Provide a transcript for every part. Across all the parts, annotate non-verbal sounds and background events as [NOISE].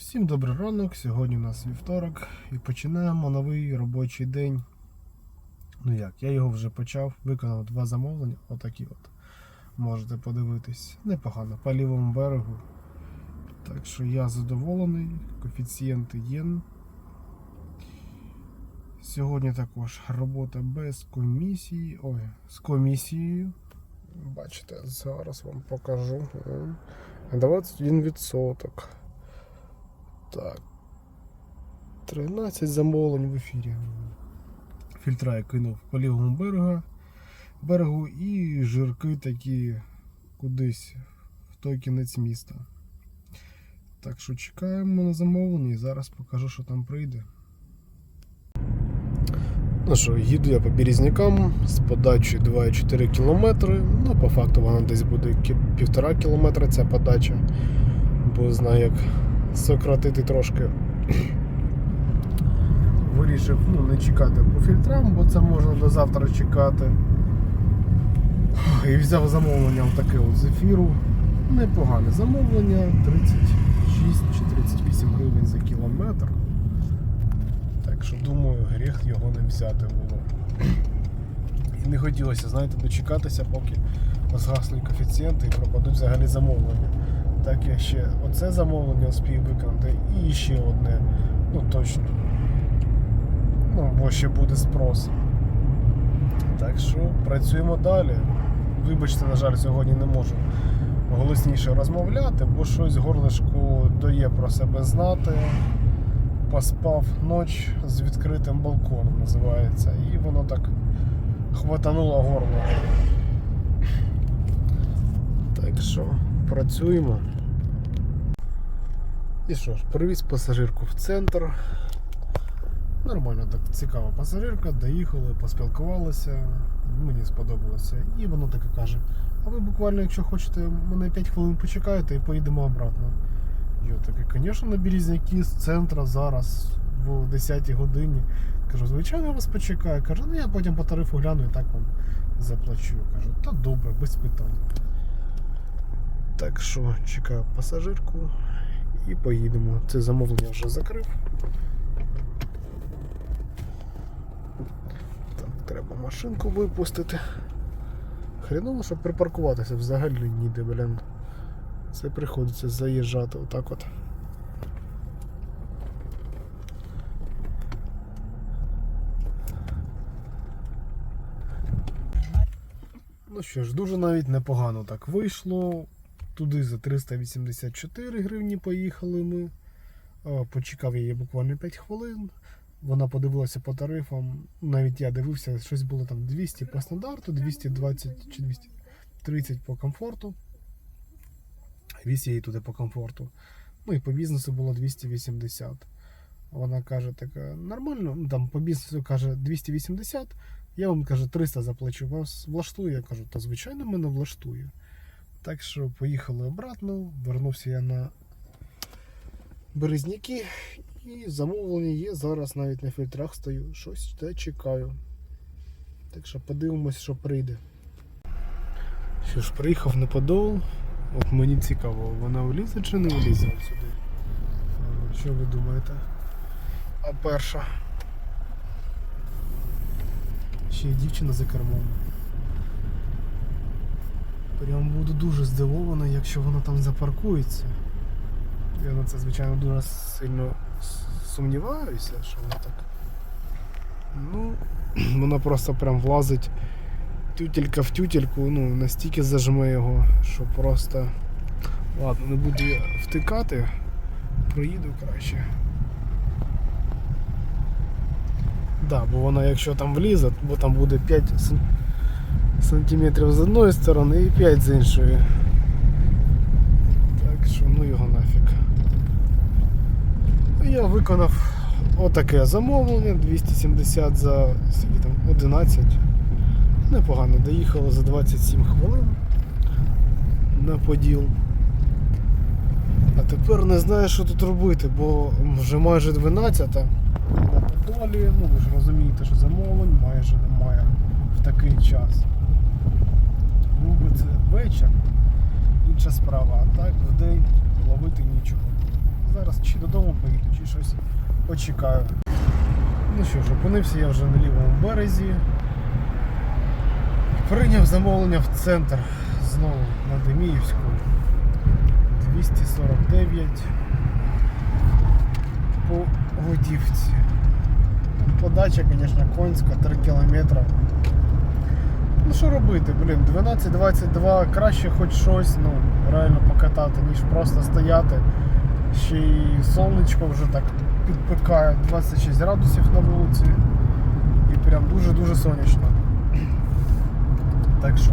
Всім добрий ранок. Сьогодні у нас вівторок і починаємо новий робочий день. Ну як, я його вже почав, виконав два замовлення, отакі от. Можете подивитись. Непогано, по лівому берегу. Так що я задоволений, коефіцієнти є. Сьогодні також робота без комісії. Ой, з комісією. Бачите, зараз вам покажу. Е, 21%. Так. 13 замовлень в ефірі. Фільтра я кинув по лівому берегу, берегу і жирки такі кудись в той кінець міста. Так що чекаємо на замовлення і зараз покажу, що там прийде. Ну що, їду я по Березнякам з подачею 2,4 км. Ну, по факту вона десь буде кі- півтора кілометра ця подача. Бо знаю, як сократити трошки. Вирішив ну, не чекати по фільтрам, бо це можна до завтра чекати. І взяв замовлення таке от з ефіру. Непогане замовлення, 36 чи 38 гривень за кілометр. Так що думаю, гріх його не взяти було. І не хотілося, знаєте, дочекатися, поки згаснуть коефіцієнти і пропадуть взагалі замовлення. Так я ще оце замовлення успію виконати і ще одне. Ну точно. Ну, бо ще буде спрос. Так що працюємо далі. Вибачте, на жаль, сьогодні не можу голосніше розмовляти, бо щось горлишку дає про себе знати. Поспав ніч з відкритим балконом, називається, і воно так хватануло горло. Так що працюємо. І що ж, привіз пасажирку в центр. Нормально так цікава пасажирка, доїхали, поспілкувалися, мені сподобалося. І воно таке каже: а ви буквально, якщо хочете, мене 5 хвилин почекаєте і поїдемо обратно. Я такий, звісно, на Березняки з центра зараз в 10 годині. Кажу, звичайно, я вас почекаю. Каже, ну я потім по тарифу гляну і так вам заплачу. Кажу, та добре, без питань. Так що чекаю пасажирку і поїдемо. Це замовлення вже закрив. Так, треба машинку випустити. Хреново, щоб припаркуватися взагалі ніде, блін. Це приходиться заїжджати отак от. Ну що ж, дуже навіть непогано так вийшло. Туди за 384 гривні поїхали ми. Почекав я її буквально 5 хвилин. Вона подивилася по тарифам. Навіть я дивився, щось було там 200 по стандарту, 220 чи 230 по комфорту. Віз її туди по комфорту. Ну і по бізнесу було 280. Вона каже, така, нормально, ну там по бізнесу каже 280, я вам каже 300 заплачу. Вас влаштує? Я кажу, та звичайно мене влаштує. Так що поїхали обратно, вернувся я на Березняки і замовлення є. Зараз навіть на фільтрах стою. Щось те чекаю. Так що подивимось, що прийде. Що ж, приїхав на Подол. От мені цікаво, вона влізе чи не влізе сюди? Що ви думаєте? А перша. Ще є дівчина за кермом. Прям буду дуже здивований, якщо вона там запаркується. Я на це, звичайно, дуже сильно сумніваюся, що вона так. Ну, [CLEARS THROAT] вона просто прям влазить тютелька в тютельку, ну, настільки зажме його, що просто. Ладно, не буду я втикати, проїду краще. Да, бо вона якщо там влізе, бо там буде 5 см сантиметрів з одної сторони і 5 з іншої. Так що ну його нафіг. Я виконав отаке замовлення 270 за скільки там, 11. Непогано доїхало за 27 хвилин на поділ. А тепер не знаю, що тут робити, бо вже майже 12 на подолі. Ну ви ж розумієте, що замовлень майже немає в такий час. Вечір, інша справа, а так в день ловити нічого. Зараз чи додому поїду, чи щось почекаю. Ну що ж, опинився я вже на лівому березі. Прийняв замовлення в центр знову на Деміївську. 249 по Годівці. Подача, звісно, конська, 3 кілометри. Ну що робити, блін, 12-22, краще хоч щось, ну, реально покатати, ніж просто стояти. Ще й сонечко вже так підпекає 26 градусів на вулиці. І прям дуже-дуже сонячно. Так що,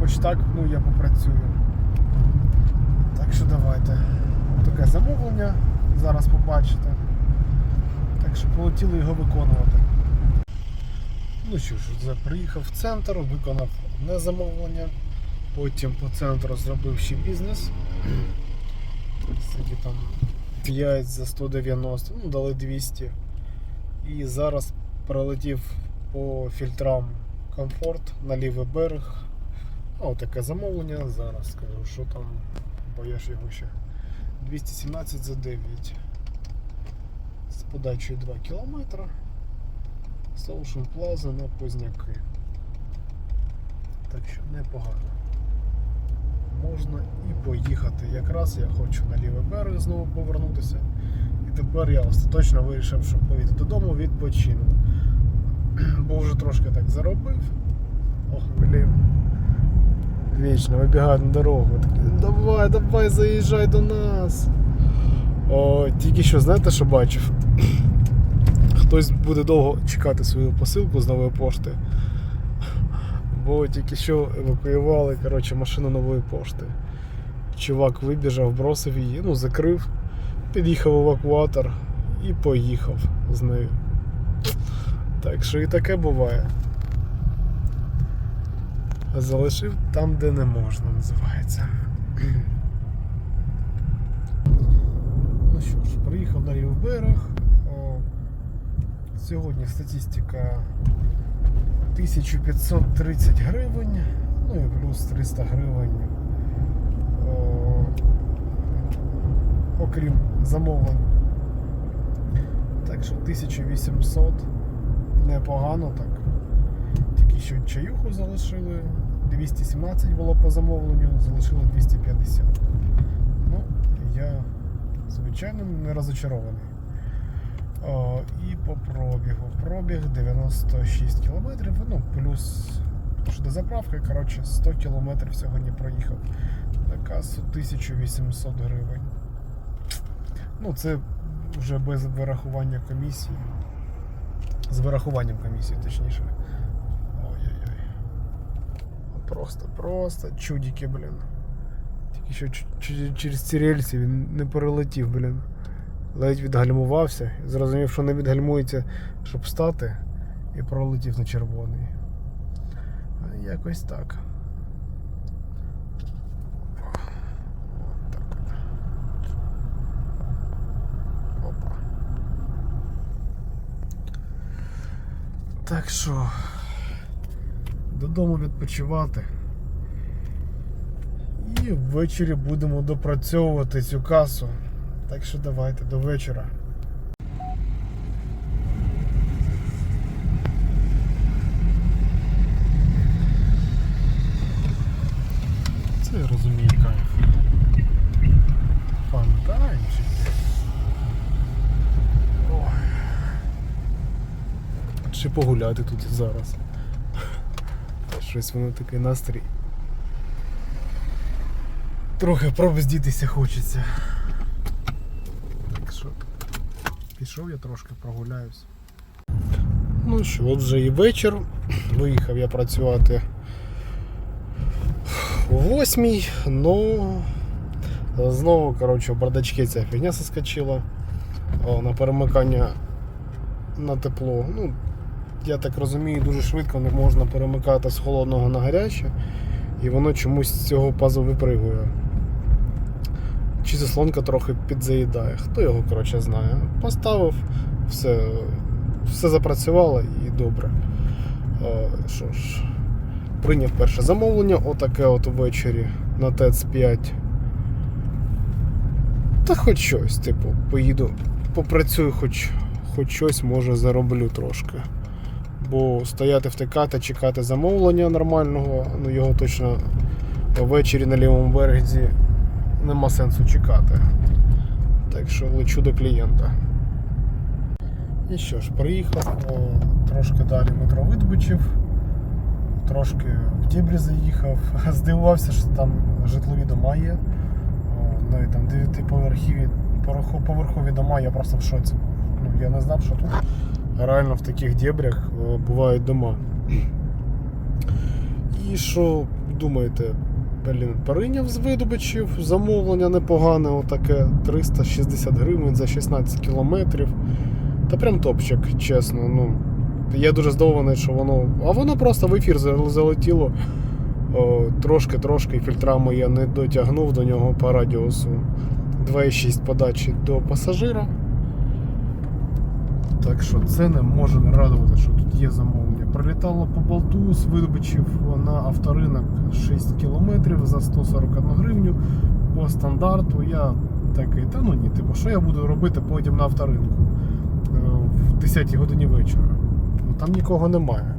хоч так, ну я попрацюю. Так що давайте. Таке замовлення, зараз побачите. Так що полетіли його виконувати. Ну що ж, приїхав в центр, виконав одне замовлення, потім по центру зробив ще бізнес. [CLEARS THROAT] Скільки там 5 за 190, ну дали 200. І зараз пролетів по фільтрам комфорт на лівий берег. О, таке замовлення. Зараз скажу, що там, бо я ж його ще 217 за 9. З подачею 2 кілометри. Social Plaza на Позняки. Так що непогано. Можна і поїхати. Якраз я хочу на лівий берег знову повернутися. І тепер я остаточно вирішив, що поїду додому відпочину. [CLEARS THROAT] Бо вже трошки так заробив. Ох, блін. Вічно вибігають на дорогу. Такі, давай, давай, заїжджай до нас. О, тільки що знаєте, що бачив? [CLEARS THROAT] Хтось буде довго чекати свою посилку з нової пошти. Бо тільки що евакуювали коротше, машину нової пошти. Чувак вибіжав, бросив її, ну, закрив, під'їхав евакуатор і поїхав з нею. Так що і таке буває. Залишив там, де не можна, називається. Ну що ж, приїхав на лівий берег. Сьогодні статистика 1530 гривень, ну і плюс 300 гривень. О, окрім замовлень. Так що 1800 непогано так. Тільки що чаюху залишили. 217 було по замовленню, залишили 250. Ну, я звичайно не розочарований. О, і по пробігу. Пробіг 96 кілометрів, ну плюс до заправки, коротше, 100 кілометрів сьогодні проїхав. Наказ 1800 гривень. Ну, це вже без вирахування комісії. З вирахуванням комісії, точніше. Ой-ой-ой. Просто, просто чудики, блін. Тільки що через ці рельси він не перелетів, блін. Ледь відгальмувався, зрозумів, що не відгальмується, щоб стати, і пролетів на червоний. Якось так. Так що додому відпочивати. І ввечері будемо допрацьовувати цю касу. Так що давайте до вечора. Це я розумію кайф. Фонтанчики. Ой. Ще погуляти тут зараз. Щось воно такий настрій. Трохи пробздітися хочеться. Пішов я трошки прогуляюсь. Ну що, от вже і вечір. Виїхав я працювати о восьмій, ну знову коротше, в бардачки ця фігня соскочила на перемикання на тепло. Ну, я так розумію, дуже швидко не можна перемикати з холодного на гаряче, і воно чомусь з цього пазу випригує. Чи заслонка трохи підзаїдає. Хто його коротше знає. Поставив, все, все запрацювало і добре. О, що ж, прийняв перше замовлення, отаке от ввечері на ТЕЦ 5. Та хоч щось, типу, поїду попрацюю, хоч, хоч щось може зароблю трошки. Бо стояти втикати, чекати замовлення нормального, ну його точно ввечері на лівому березі нема сенсу чекати. Так що лечу до клієнта. І що ж, приїхав, трошки далі метро видобичів, трошки в Дєбрі заїхав, [LAUGHS] здивувався, що там житлові дома є. Навіть там дев'ятиповерхові поверхові дома, я просто в шоці. Ну, я не знав, що тут реально в таких дєбрях бувають дома. І що думаєте? Блін, перейняв з видобичів, замовлення непогане, отаке 360 гривень за 16 кілометрів. Та прям топчик, чесно. Ну, я дуже здивований, що воно. А воно просто в ефір залетіло. Трошки-трошки фільтрами я не дотягнув до нього по радіусу. 2,6 подачі до пасажира. Так що це не може не радувати, що тут є замовлення. Прилітало по болту з видобичів на авторинок 6 кілометрів за 141 гривню. По стандарту я такий, та ну ні, типу, що я буду робити потім на авторинку е, в 10 годині вечора. Ну, там нікого немає.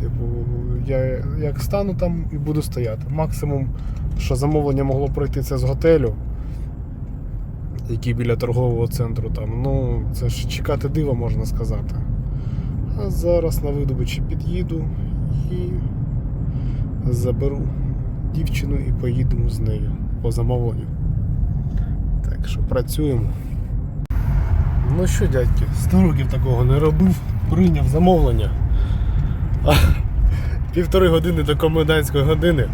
Типу, я як стану там і буду стояти. Максимум, що замовлення могло пройти, це з готелю який біля торгового центру там. Ну, це ж чекати диво, можна сказати. А зараз на видобичі під'їду і заберу дівчину і поїдемо з нею по замовленню. Так що працюємо. Ну що, дядьки, 100 років такого не робив, прийняв замовлення. А, півтори години до комендантської години.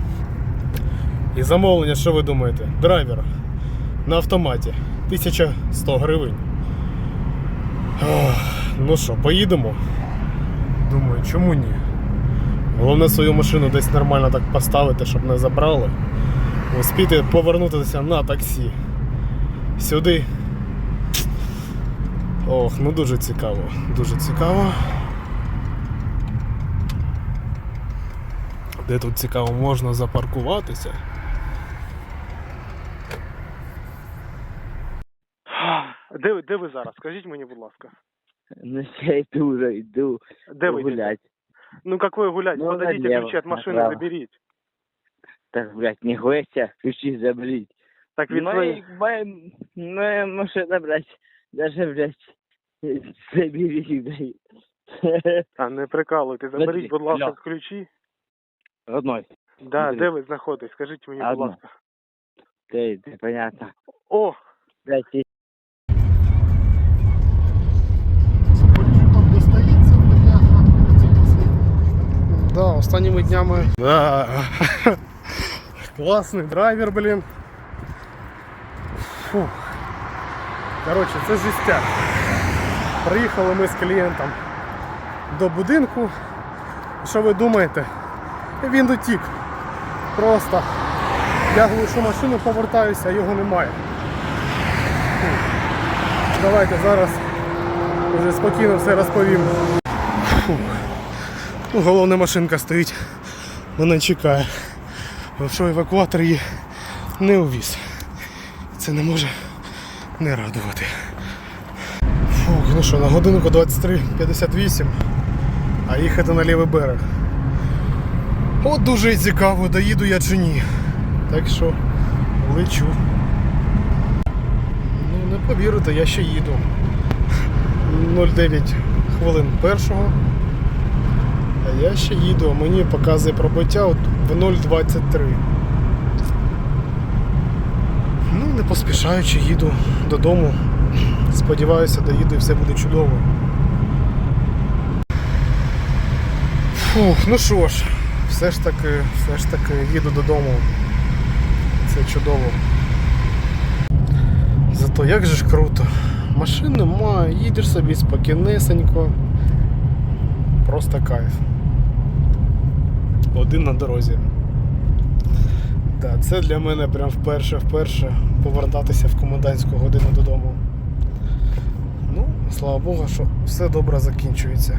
І замовлення, що ви думаєте? Драйвер на автоматі 1100 гривень. Ну що, поїдемо? Думаю, чому ні? Головне свою машину десь нормально так поставити, щоб не забрали. Успіти повернутися на таксі. Сюди. Ох, ну дуже цікаво. Дуже цікаво. Де тут цікаво можна запаркуватися? Де, ви- де ви зараз? Скажіть мені, будь ласка. Ну, я йду вже, йду Де ви йдете? гулять. Ну как вы гулять? Ну, Подадите налево, ключи от машины, направо. заберите. Так, блядь, не гуляйся, ключи заберіть. Так ведь Моя, свои... моя, моя машина, блядь, даже, блядь, заберіть, блядь. А не прикалуйте, заберіть, будь ласка, алло. ключі. Родной, Да, Заберіть. де ви знаходитесь? Скажіть мені, будь Одно. ласка. ты, ты понятно. О, Блядь, останніми днями. Да. Класний драйвер, блін. Фух. Коротше, це жестяк. Приїхали ми з клієнтом до будинку. Що ви думаєте? Він дотік. Просто я глушу машину, повертаюся, а його немає. Фух. Давайте зараз вже спокійно все розповім. Фух. Ну, головна машинка стоїть, вона чекає. Що евакуатор її не увіз. Це не може не радувати. Фух, ну що, на годинку 23.58, а їхати на лівий берег. От дуже цікаво, доїду я чи ні. Так що лечу. Ну, не повірите, я ще їду. 0,9 хвилин першого. А я ще їду, а мені показує пробиття в 0,23. Ну, не поспішаючи, їду додому. Сподіваюся, доїду і все буде чудово. Фух, ну що ж, все ж таки, все ж таки їду додому. Це чудово. Зато як же ж круто. Машин немає, їдеш собі спокійнесенько. Просто кайф. Один на дорозі. Так, це для мене прям вперше-вперше повертатися в комендантську годину додому. Ну, слава Богу, що все добре закінчується.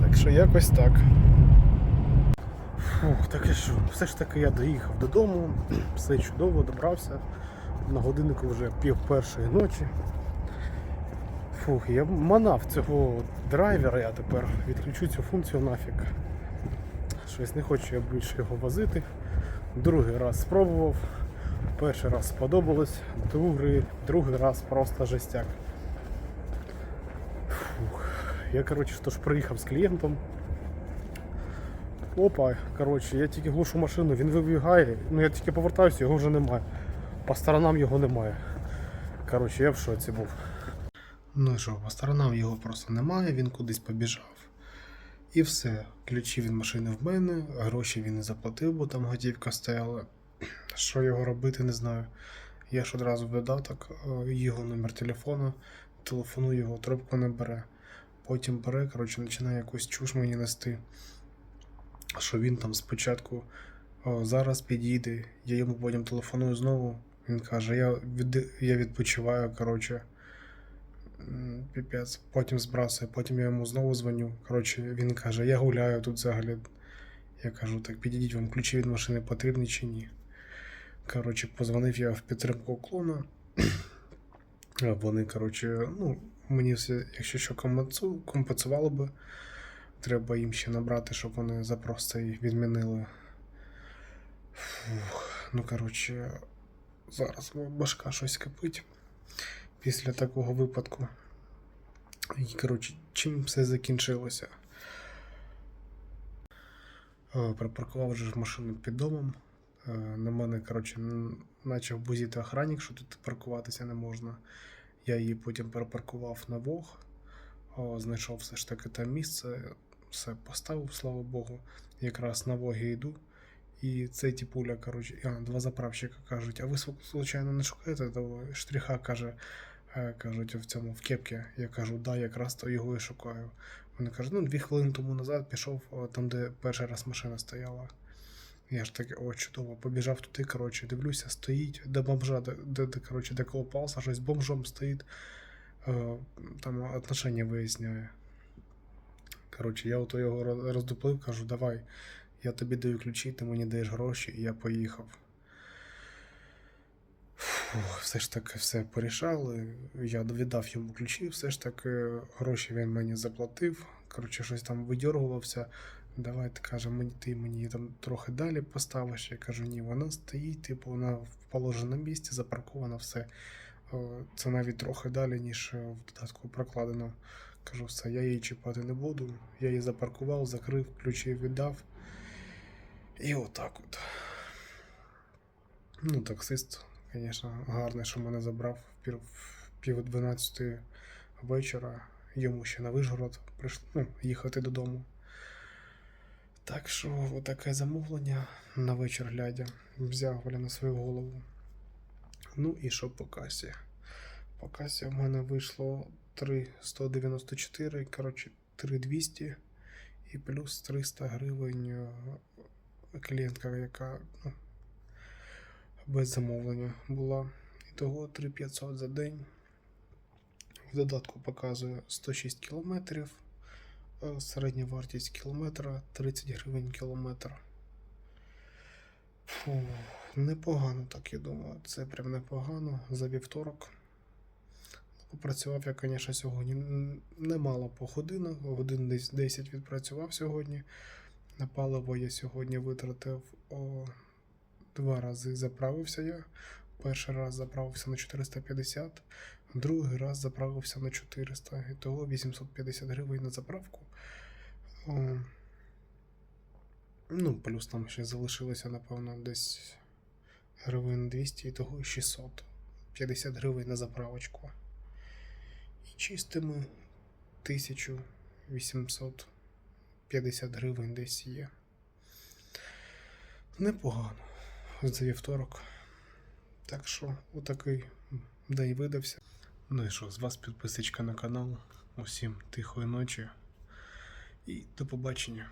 Так що якось так. Фух, так і що, все ж таки я доїхав додому, [CLEARS THROAT] все чудово, добрався. На годиннику вже пів першої ночі. Фух, я манав цього драйвера, я тепер відключу цю функцію нафіг. Щось не хочу я більше його возити. Другий раз спробував. Перший раз сподобалось, другий, другий раз просто жестяк. Фух. Я, коротше, ж приїхав з клієнтом. Опа, коротше, я тільки глушу машину, він вибігає, ну я тільки повертаюся, його вже немає. По сторонам його немає. Коротше, я в шоці був. Ну і що, по сторонам його просто немає, він кудись побіжав. І все. Ключі від машини в мене, гроші він не заплатив, бо там готівка стояла. [CLEARS THROAT] Що його робити, не знаю. Я ж одразу в додаток, е, його номер телефону, телефоную його, трубку не бере. Потім бере, коротше, починає якусь чуш мені нести. Що він там спочатку зараз підійде, я йому потім телефоную знову. Він каже, я, від, я відпочиваю, коротше. Піпець. Потім збрасує, потім я йому знову дзвоню. Коротше, він каже, я гуляю тут взагалі. Я кажу, так підійдіть вам ключі від машини потрібні чи ні. Коротше, позвонив я в підтримку уклона. А Вони, коротше, ну, мені все, якщо що компенсувало би, треба їм ще набрати, щоб вони запрос цей відмінили. Фух, ну, коротше, зараз башка щось кипить після такого випадку. І, коротше, чим все закінчилося? Е, Припаркував вже машину під домом. Е, На мене, коротше, почав бузіти охранник, що тут паркуватися не можна. Я її потім перепаркував на Вог, знайшов все ж таки там місце, все поставив, слава Богу. Якраз на Вогі йду. І цей типуля, коротше, а, два заправщика кажуть, а ви случайно не шукаєте того штриха, каже, кажуть, в цьому в кепці. Я кажу, да, якраз то його і шукаю. Вони кажуть, ну дві хвилини тому назад пішов там, де перший раз машина стояла. Я ж таки, о, чудово, побіжав туди, коротше, дивлюся, стоїть, де бомжа, де, де, де коротше, де колопався, щось бомжом стоїть, е, там отношення виясняє. Коротше, я ото його роздуплив, кажу, давай, я тобі даю ключі, ти мені даєш гроші, і я поїхав. Все ж таки все порішали. Я віддав йому ключі, все ж таки гроші він мені заплатив. Коротше, щось там видьоргувався. Давай ти каже, мені ти мені там трохи далі поставиш. Я кажу, ні, вона стоїть, типу, вона в положеному місці, запаркована, все. Це навіть трохи далі, ніж е, в додатку прокладено. Кажу, все, я її чіпати не буду. Я її запаркував, закрив, ключі віддав. І отак от. Ну, таксист, звісно, гарний, що мене забрав пів, пів дванадцятої вечора. Йому ще на Вишгород прийшло ну, їхати додому. Так що, отаке замовлення на вечір глядя. Взяв Оля на свою голову. Ну і що по касі? По касі в мене вийшло 3,194, коротше, 3,200 і плюс 300 гривень е, клієнтка, яка ну, без замовлення була. І того 3500 за день. В додатку показує 106 кілометрів. Е, Середня вартість кілометра 30 гривень кілометр. Фу, непогано, так я думаю. Це прям непогано за вівторок. Попрацював я, звісно, сьогодні немало по годинах, годин десь 10 відпрацював сьогодні. На паливо я сьогодні витратив о, два рази заправився я. Перший раз заправився на 450, другий раз заправився на 400. І того 850 гривень на заправку. Ну, плюс там ще залишилося, напевно, десь гривень 200, і того 600. 50 гривень на заправочку. І чистими 1850 гривень десь є. Непогано. За вівторок. Так що, отакий день видався. Ну і що, з вас підписочка на канал. Усім тихої ночі. І до побачення.